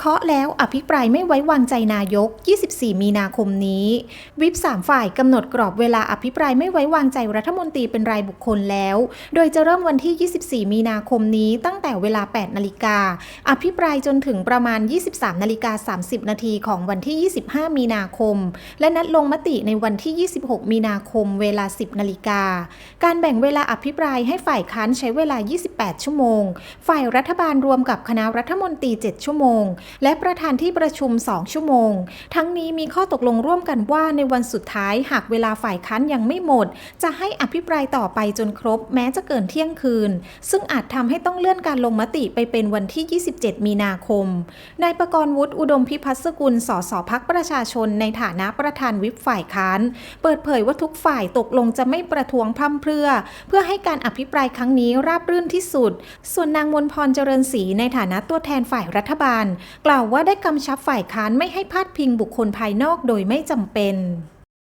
เคาะแล้วอภิปรายไม่ไว้วางใจนายก 24 มีนาคมนี้ วิปสามฝ่ายกำหนดกรอบเวลาอภิปรายไม่ไว้วางใจรัฐมนตรีเป็นรายบุคคลแล้ว โดยจะเริ่มวันที่ 24 มีนาคมนี้ตั้งแต่เวลา 8 นาฬิกา อภิปรายจนถึงประมาณ 23 นาฬิกา 30 นาทีของวันที่ 25 มีนาคม และนัดลงมติในวันที่ 26 มีนาคม เวลา 10 นาฬิกา การแบ่งเวลาอภิปรายให้ฝ่ายค้านใช้เวลา 28 ชั่วโมง ฝ่ายรัฐบาลรวมกับคณะรัฐมนตรี 7 ชั่วโมงและประธานที่ประชุม 2 ชั่วโมง ทั้งนี้มีข้อตกลงร่วมกันว่าในวันสุดท้ายหากเวลาฝ่ายค้านยังไม่หมด จะให้อภิปรายต่อไปจนครบ แม้จะเกินเที่ยงคืน ซึ่งอาจทำให้ต้องเลื่อนการลงมติไปเป็นวันที่ 27 มีนาคมนายประกรณ์วุฒิอุดมพิพัฒน์สกุลสสพักประชาชนในฐานะประธานวิปฝ่ายค้าน เปิดเผยว่าทุกฝ่ายตกลงจะไม่ประท้วงพร่ำเพรื่อ เพื่อให้การอภิปรายครั้งนี้ราบรื่นที่สุด ส่วนนางมนพรเจริญศรีในฐานะตัวแทนฝ่ายรัฐบาลกล่าวว่าได้กำชับฝ่ายค้านไม่ให้พาดพิงบุคคลภายนอกโดยไม่จำเป็น